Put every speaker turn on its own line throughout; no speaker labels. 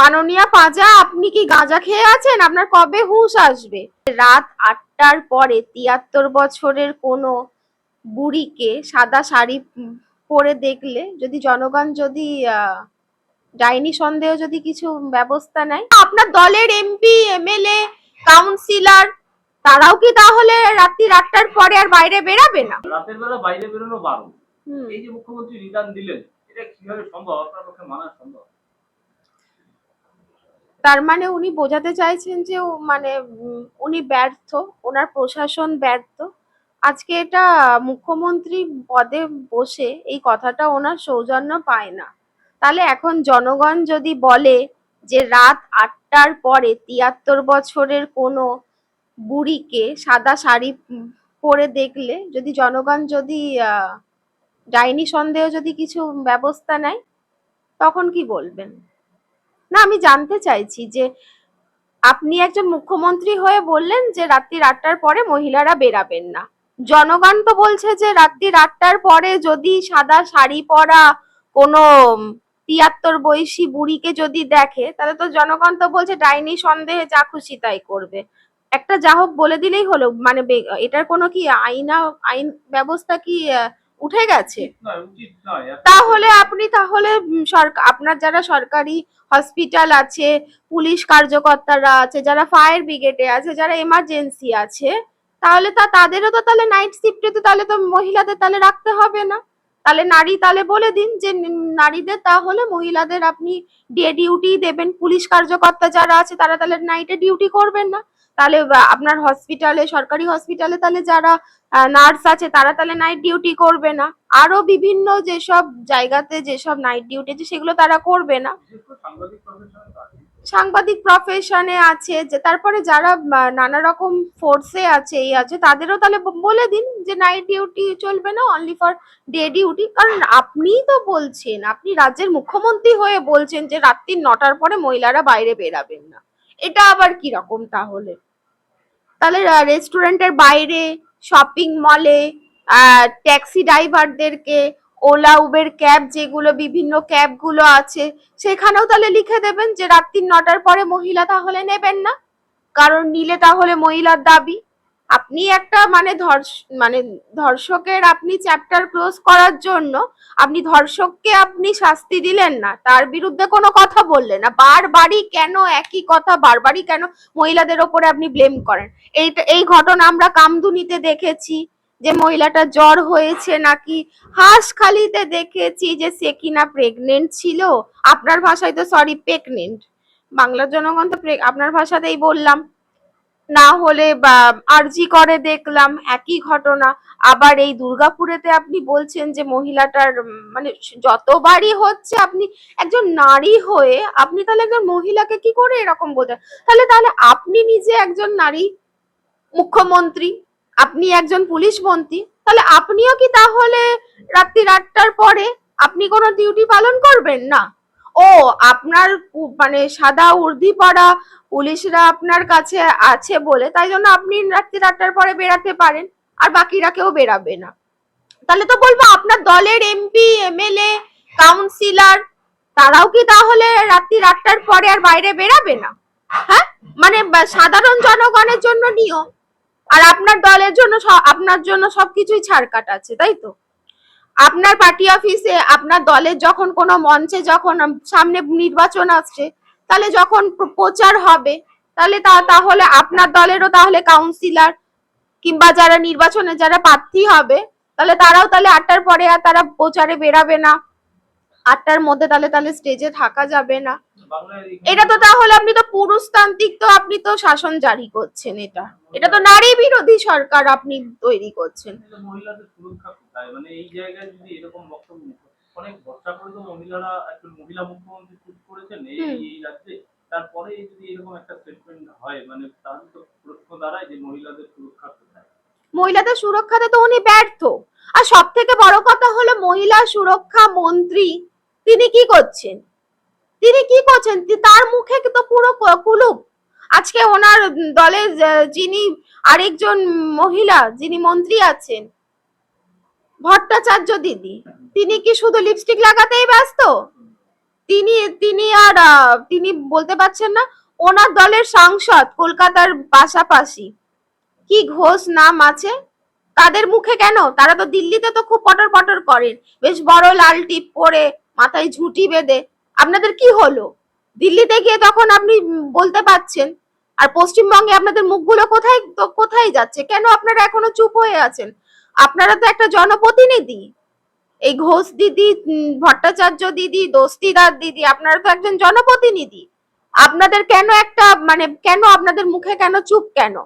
মাননীয়া পাজা আপনি কি গাঁজা খেয়ে আছেন? আপনার কবে হুঁশ আসবে? রাত আটটার পরে তিয়াত্তর বছরের কোনো বুড়িকে সাদা শাড়ি পরে দেখলে যদি জনগণ যদি ডাইনি সন্দেহ যদি কিছু ব্যবস্থা নেয় আপনার দলের এমপি এমএলএ কাউন্সিলর তারাও কি তাহলে রাত্রি আটটার পরে আর বাইরে বেরাবে না?
রাতের বেলা বাইরে বেরোনো বারণ। এই যে মুখ্যমন্ত্রী রিটার্ন দিলেন এটা কীভাবে সম্ভব? আপনার পক্ষে মানা সম্ভব?
তার মানে উনি বোঝাতে চাইছেন যে মানে উনি ব্যর্থ, ওনার প্রশাসন ব্যর্থ। আজকে এটা মুখ্যমন্ত্রী পদে বসে এই কথাটা ওনার সৌজন্য পায় না। তাহলে এখন জনগণ যদি বলে যে রাত আটটার পরে তিয়াত্তর বছরের কোনো বুড়িকে সাদা শাড়ি পরে দেখলে, যদি জনগণ যদি ডাইনি সন্দেহ যদি কিছু ব্যবস্থা নেয়, তখন কি বলবেন? না, আমি জানতে চাইছি যে আপনি একজন মুখ্যমন্ত্রী হয়ে বললেন যে রাত্রি আটটার পরে মহিলারা বেরাবেন না। জনগণ তো বলছে যে রাত্রি আটটার পরে যদি সাদা শাড়ি পরা কোনো তিয়াত্তর বয়সী বুড়িকে যদি দেখে, তাহলে তো জনগণ তো বলছে ডাইনি সন্দেহে যা খুশি তাই করবে। একটা যা হোক বলে দিলেই হলো। মানে এটার কোনো কি আইনা, আইন ব্যবস্থা কি উঠে গেছে। তাহলে আপনি তাহলে সরকার আপনার যারা সরকারি হসপিটাল আছে পুলিশ কার্যকর্তারা আছে যারা ফায়ার ব্রিগেডে আছে যারা এমার্জেন্সি আছে তাহলে তা তাদেরও তো তাহলে নাইট শিফটে তো তাহলে তো মহিলাদের তাহলে রাখতে হবে না। তাহলে নারী তাহলে বলে দিন যে নারীদের তাহলে মহিলাদের আপনি ডে ডিউটি দেবেন পুলিশ কার্যকর্তা যারা আছে তারা তাহলে নাইটে ডিউটি করবেন না। তাহলে আপনার হসপিটালে সরকারি হসপিটালে তাহলে যারা নার্স আছে, তারা তাহলে নাইট ডিউটি করবে না। আরও বিভিন্ন যেসব জায়গাতে যেসব নাইট ডিউটি আছে, সেগুলো তারা করবে না।
সাংবাদিক প্রফেশনে আছে।
যে তারপরে যারা নানা রকম ফোর্সে আছে, এই আছে, তাদেরও তাহলে বলে দিন যে নাইট ডিউটি চলবে না অনলি ফর ডে ডিউটি কারণ আপনিই তো বলছেন, আপনি রাজ্যের মুখ্যমন্ত্রী হয়ে বলছেন যে রাত্রি নটার পরে মহিলারা বাইরে বেরাবেন না। এটা আবার কি রকম তাহলে? তাহলে রেস্টুরেন্টের বাইরে শপিং মলে ট্যাক্সি ড্রাইভারদেরকে ওলা উবের ক্যাব যেগুলো, বিভিন্ন ক্যাবগুলো আছে, সেখানেও তাহলে লিখে দেবেন যে রাত্রি নটার পরে মহিলা তাহলে নেবেন না। কারণ নিলে তাহলে মহিলার দাবি। আপনি একটা মানে ধর্ষ মানে ধর্ষকের আপনি চ্যাপ্টার ক্লোজ করার জন্য আপনি ধর্ষককে আপনি শাস্তি দিলেন না, তার বিরুদ্ধে কোনো কথা বললেন না। বারবারই কেন একই কথা, বারবারই কেন মহিলাদের ওপরে আপনি ব্লেম করেন? এইটা, এই ঘটনা আমরা কামদুনিতে দেখেছি, যে মহিলাটা জ্বর হয়েছে নাকি? হাঁসখালিতে দেখেছি যে সে কিনা প্রেগনেন্ট ছিল। আপনার ভাষায় তো সরি প্রেগনেন্ট বাংলার জনগণ তো আপনার ভাষাতেই বললাম। না হলে বা আরজি করে দেখলাম একই ঘটনা। আবার এই দুর্গাপুরেতে আপনি বলছেন যে মহিলাটার মানে যতবারই হচ্ছে আপনি একজন নারী হয়ে আপনি তাহলে একজন মহিলাকে কি করে এরকম বলছেন তাহলে তাহলে আপনি নিজে একজন নারী মুখ্যমন্ত্রী, আপনি একজন পুলিশ মন্ত্রী, তাহলে আপনিও কি তাহলে রাত্রি আটটার পরে আপনি কোনো ডিউটি পালন করবেন? না। ও, আপনার মানে সাদা উর্দি পরা পুলিশরা আপনার কাছে আছে বলে, তাই জন্য আপনি রাত্রি আটটার পরে বেরাতে পারেন, আর বাকিরা কেউ বেরাবে না। তাহলে তো বলব আপনার দলের এমপি এমএলএ কাউন্সিলর তারাও কি তাহলে রাত্রি আটটার পরে আর বাইরে বেরাবে না? হ্যাঁ? মানে সাধারণ জনগণের জন্য নিয়ম, আর আপনার দলের জন্য আপনার জন্য সবকিছুই ছাড় আছে, তাই তো? আপনার পার্টি অফিসে আপনার দলের যখন কোনো মঞ্চে যখন সামনে নির্বাচন আসছে, তাহলে যখন প্রচার হবে, তাহলে তাহলে আপনার দলেরও তাহলে কাউন্সিলর কিংবা যারা নির্বাচনে যারা প্রার্থী হবে, তাহলে তারাও তাহলে আটটার পরে আর তারা প্রচারে বেরাবে না। আটটার মধ্যে তাহলে তাহলে স্টেজে থাকা যাবে না। এটা তো তাহলে আপনি তো পুরুষতান্ত্রিক তো আপনি তো শাসন জারি করছেন এটা। এটা তো নারী বিরোধী সরকার আপনি তৈরি করছেন।
মহিলাদের সুরক্ষা কোথায়? মানে এই জায়গায় যদি এরকম বক্তব্য অনেক ভরসা করে তো মহিলারা একজন মহিলা মুখ্যমন্ত্রী চুজ করেছেন এই এই রাজ্যে। তারপরে যদি এরকম একটা স্টেটমেন্ট হয় মানে তাহলে তো প্রশ্ন দাঁড়ায় যে মহিলাদের সুরক্ষা কোথায়?
মহিলাদের সুরক্ষাতে তো উনি ব্যর্থ। আর সব থেকে বড় কথা হলো মহিলা সুরক্ষা মন্ত্রী তিনি কি করছেন? তিনি কি করছেন? তার মুখে তো পুরো কুলুপ। আজকে ওনার দলের যে- যিনি আরেকজন মহিলা, যিনি মন্ত্রী আছেন, ভট্টাচার্য দিদি, তিনি কি শুধু লিপস্টিক লাগাতেই ব্যস্ত? তিনি তিনি আর তিনি বলতে পারছেন না, ওনার দলের সাংসদ কলকাতার পাশাপাশি। কি ঘোষ নাম আছে? তাদের মুখে কেন? তারা তো দিল্লিতে তো খুব পটর পটর করেন। বেশ বড় লাল টিপ পরে মাথায় ঝুঁটি বেঁধে আপনাদের কি হলো? দিল্লিতে গিয়ে তখন আপনি বলতে পারছেন। আর পশ্চিমবঙ্গে আপনাদের মুখগুলো কোথায় কোথায় যাচ্ছে? কেন আপনারা এখনও চুপ হয়ে আছেন? আপনারা তো একটা জনপ্রতিনিধি। এই ঘোষ দিদি ভট্টাচার্য দিদি, দস্তিদার দিদি, আপনারা তো একজন জনপ্রতিনিধি। আপনাদের কেন একটা মানে কেন আপনাদের মুখে কেন চুপ কেন?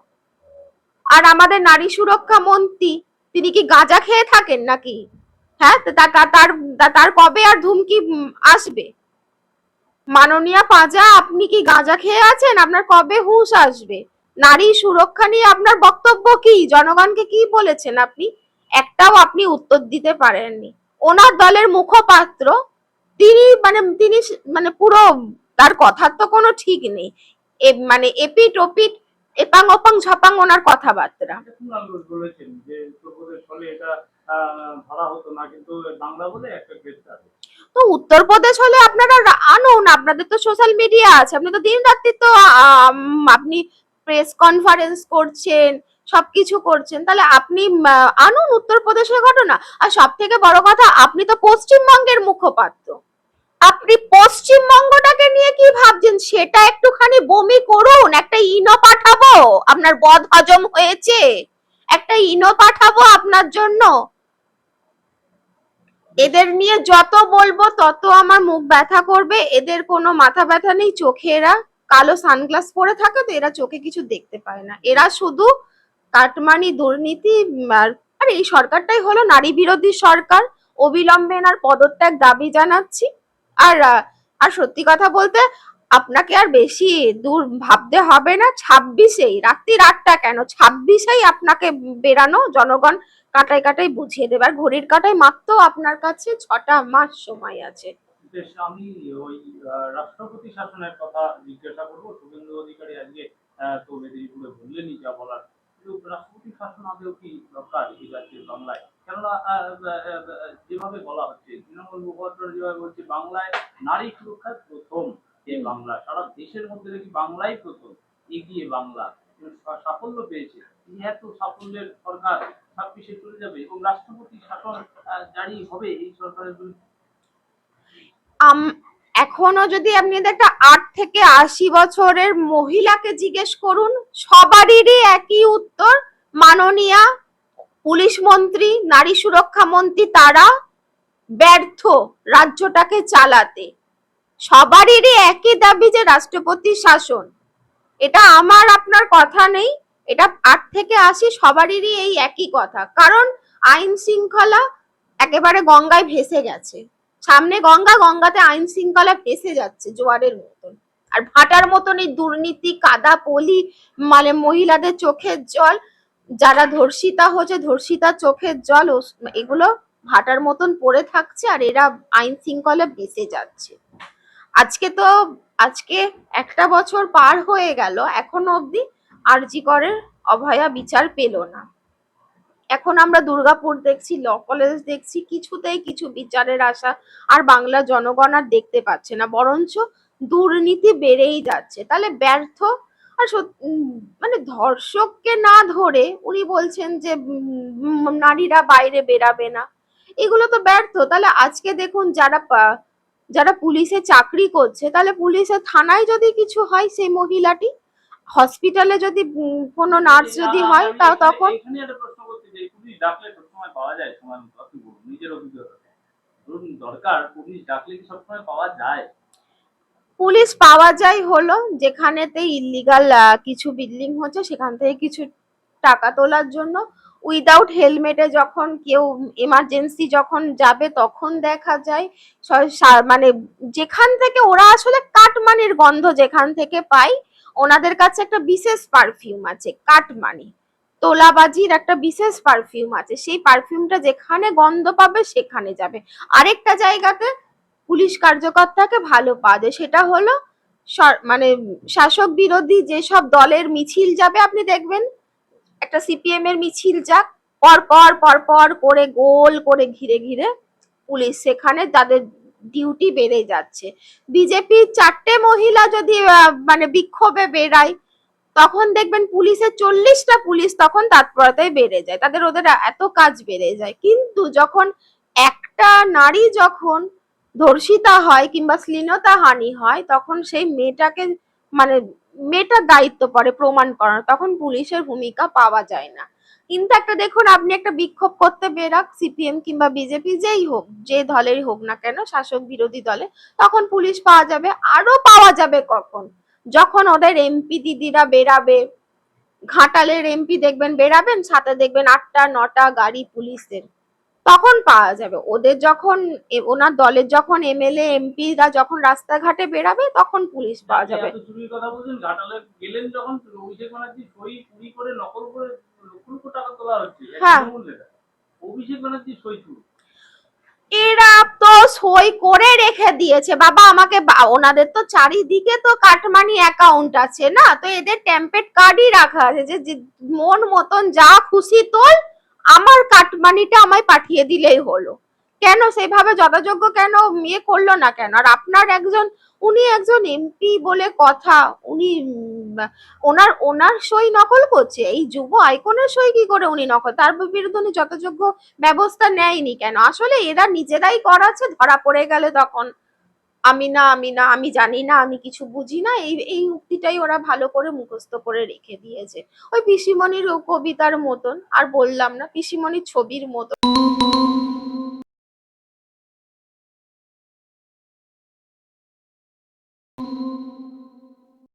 আর আমাদের নারী সুরক্ষা মন্ত্রী, তিনি কি গাঁজা খেয়ে থাকেন নাকি? হ্যাঁ তার তার কবে আর ধুমকি আসবে? মাননীয়া পাজা, আপনি কি গাঁজা খেয়ে আছেন? আপনার কবে হুঁশ আসবে? নারী সুরক্ষা নিয়ে আপনার বক্তব্য কি? জনগণকে কি বলেছেন আপনি? একটাও আপনি উত্তর দিতে পারেননি। ওনার দলের মুখপাত্র, তিনি মানে তিনি মানে পুরো, তার কথার তো কোনো ঠিক নেই। মানে এপিট ওপিট এপাং ওপাং ঝপাং ওনার কথাবার্তা।
ধরা হতো না, কিন্তু বাংলা বলে একটা আছে
তো উত্তরপ্রদেশ হলে আপনারা আনুন, আপনাদের তো সোশ্যাল মিডিয়া আছে, আপনি তো দিন রাত্রি তো আপনি প্রেস কনফারেন্স করছেন, সবকিছু করছেন, তাহলে আপনি আনুন উত্তরপ্রদেশের ঘটনা। আর সব থেকে বড় কথা, আপনি তো পশ্চিমবঙ্গের মুখপাত্র। আপনি পশ্চিমবঙ্গটাকে নিয়ে কি ভাবছেন? সেটা একটুখানি বমি করুন, একটা ইনো পাঠাবো, আপনার বদ হজম হয়েছে। একটা ইনো পাঠাবো আপনার জন্য। এদের নিয়ে যত বলব, তত আমার মুখ ব্যথা করবে। এদের কোনো মাথা ব্যথা নেই, চোখে এরা কালো সানগ্লাস পরে থাকে তো এরা চোখে কিছু দেখতে পায় না। এরা শুধু কাটমানি দুর্নীতি আর এই সরকারটাই হলো নারী বিরোধী সরকার। অবিলম্বে এনার পদত্যাগ দাবি জানাচ্ছি। আর আর সত্যি কথা বলতে আপনাকে আর বেশি দূর ভাবতে হবে না, ছাব্বিশেই, রাত্রির আটটা কেন? ছাব্বিশেই আপনাকে বেরানো, জনগণ কাটায় কাটাই বুঝিয়ে দেবে। আর ঘড়ির কাটায় মাত্র আপনার কাছে ছটা মাস সময় আছে।
আমি ওই রাষ্ট্রপতি শাসনের কথা জিজ্ঞাসা করব। শুভেন্দু অধিকারী আজকে তো মেদিনীপুরে যা বলার। রাষ্ট্রপতি শাসন কি দরকার এই রাজ্যের বাংলায়? কেননা যেভাবে বলা হচ্ছে, তৃণমূল মুখপাত্র যেভাবে বলছে, বাংলায় নারী সুরক্ষায় প্রথম। এই বাংলা। সারা দেশের মধ্যে দেখি বাংলাই প্রথম। এগিয়ে বাংলা। সাফল্য পেয়েছে। এত সাফল্যের সরকার ছাব্বিশে চলে যাবে এবং রাষ্ট্রপতি শাসন জারি হবে এই সরকারের
এখনও যদি আপনি একটা আট থেকে আশি বছরের মহিলাকে জিজ্ঞেস করুন, সবারই একই উত্তর, মাননীয়া পুলিশ মন্ত্রী, নারী সুরক্ষা মন্ত্রী, তারা ব্যর্থ রাজ্যটাকে চালাতে। সবারই একই দাবি যে রাষ্ট্রপতি শাসন। এটা আমার আপনার কথা নেই, এটা আট থেকে আশি সবারই এই একই কথা। কারণ আইন শৃঙ্খলা একেবারে গঙ্গায় ভেসে গেছে। সামনে গঙ্গা, গঙ্গাতে আইন শৃঙ্খলা ভেসে যাচ্ছে জোয়ারের মতন। আর ভাটার মতন এই দুর্নীতি, কাদা, পলি মানে মহিলাদের চোখের জল, যারা ধর্ষিতা হচ্ছে, ধর্ষিতা চোখের জল এগুলো ভাটার মতন পড়ে থাকছে আর এরা আইন শৃঙ্খলা ভেসে যাচ্ছে। আজকে তো, আজকে একটা বছর পার হয়ে গেল, এখনও অবধি আরজি করের অভয়া বিচার পেল না। এখন আমরা দুর্গাপুর দেখছি, ল কলেজ দেখছি, কিছুতেই কিছু বিচারের আশা আর বাংলা জনগণ আর দেখতে পাচ্ছে না, বরঞ্চ দুর্নীতি বেড়েই যাচ্ছে। তাহলে ব্যর্থ আর মানে ধর্ষককে না ধরে উনি বলছেন যে নারীরা বাইরে বেরাবে না, এগুলো তো ব্যর্থ। তাহলে আজকে দেখুন যারা যারা পুলিশে চাকরি করছে তাহলে পুলিশের থানায় যদি কিছু হয় সেই মহিলাটি? হসপিটালে যদি কোনো নার্স যদি হয় তাও তখন?
পুলিশ দরকার ডাকলে কি সবসময় পাওয়া যায়?
পুলিশ পাওয়া যায় হলো যেখানেতে ইলিগাল কিছু বিল্ডিং হচ্ছে সেখান থেকে কিছু টাকা তোলার জন্য। উইদাউট হেলমেটে যখন কেউ এমার্জেন্সি যখন যাবে, তখন দেখা যায় মানে যেখান থেকে ওরা আসলে কাটমানির গন্ধ যেখান থেকে পায়, ওনাদের কাছে একটা বিশেষ পারফিউম আছে, কাটমানি। তোলাবাজির একটা বিশেষ পারফিউম আছে, সেই পারফিউমটা যেখানে গন্ধ পাবে সেখানে যাবে। আরেকটা জায়গাতে পুলিশ কার্যকর্তাকে ভালো পাওয়া যায় সেটা হলো মানে শাসক বিরোধী যেসব দলের মিছিল যাবে, আপনি দেখবেন একটা সিপিএম এর মিছিল যাক, পর পর করে গোল করে ঘিরে ঘিরে পুলিশ সেখানে তাদের ডিউটি বেড়ে যাচ্ছে। বিজেপি চারটে মহিলা যদি মানে বিক্ষোভে বেরায় তখন দেখবেন পুলিশের চল্লিশটা পুলিশ তখন তৎপরতায় বেড়ে যায়। তাদের ওদের এত কাজ বেড়ে যায়। কিন্তু যখন একটা নারী যখন ধর্ষিতা হয় কিংবা শ্লীলতা হানি হয়, তখন সেই মেয়েটাকে মানে মেয়েটার দায়িত্ব পড়ে প্রমাণ করার, তখন পুলিশের ভূমিকা পাওয়া যায় না। কিন্তু একটা দেখুন, আপনি একটা বিক্ষোভ করতে বেরাক, সিপিএম কিংবা বিজেপি যেই হোক, যে দলেরই হোক না কেন, শাসক বিরোধী দলে, তখন পুলিশ পাওয়া যাবে, আরও পাওয়া যাবে কখন? যখন ওদের এমপি দিদিরা বেরাবে, ঘাটালের এমপি দেখবেন, বেরাবেন, সাথে দেখবেন আটটা, নটা গাড়ি পুলিশের। তখন পাওয়া যাবে। ওদের যখন ওনার দলের যখন এমএলএ এমপিরা যখন রাস্তাঘাটে বেরাবে তখন পুলিশ পাওয়া যাবে। হ্যাঁ। এরা তো সই করে রেখে দিয়েছে। বাবা আমাকে ওনাদের তো চারিদিকে তো কাটমানি অ্যাকাউন্ট আছে না? তো এদের টেম্পেড কার্ডই রাখা আছে যে মন মতন যা খুশি তোল আমার কাটমানিটা আমায় পাঠিয়ে দিলেই হলো। কেন? সেভাবে যথাযোগ্য কেন? ইয়ে করল না কেন? আর আপনার একজন, উনি একজন এমপি বলে কথা, উনি ওনার ওনার সই নকল করছে। এই যুব আইকনের সই কি করে উনি নকল? তার বিরুদ্ধে উনি যথাযোগ্য ব্যবস্থা নেয়নি কেন? আসলে এরা নিজেরাই করাচ্ছে, ধরা পড়ে গেলে তখন। আমি না আমি না, আমি জানি না, আমি কিছু বুঝি না, এই এই উক্তিটাই ওরা ভালো করে মুখস্থ করে রেখে দিয়েছে। ওই পিসিমণির কবিতার মতন, আর বললাম না, পিসিমণির ছবির মতন।